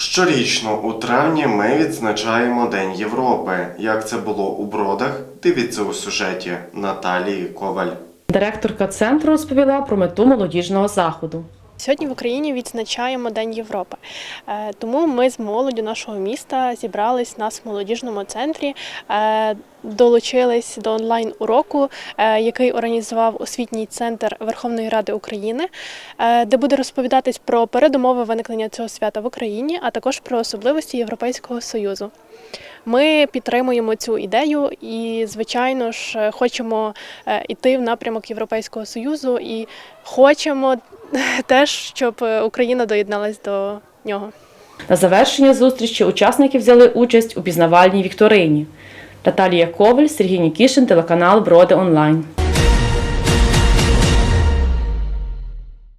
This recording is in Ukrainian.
Щорічно у травні ми відзначаємо День Європи. Як це було у бродах? Дивіться у сюжеті Наталії Коваль. Директорка центру розповіла про мету молодіжного заходу. Сьогодні в Україні відзначаємо День Європи. Е, Тому ми з молоддю нашого міста зібрались нас в молодіжному центрі, е, долучились до онлайн-уроку, е, який організував освітній центр Верховної Ради України, де буде розповідатись про передумови виникнення цього свята в Україні, а також про особливості Європейського Союзу. Ми підтримуємо цю ідею і, звичайно ж, е, хочемо е, йти в напрямок Європейського Союзу і хочемо теж, щоб е, Україна доєдналась до нього. На завершення зустрічі учасники взяли участь у пізнавальній вікторині. Наталія Коваль, Сергій Нікішин, телеканал Броди Онлайн.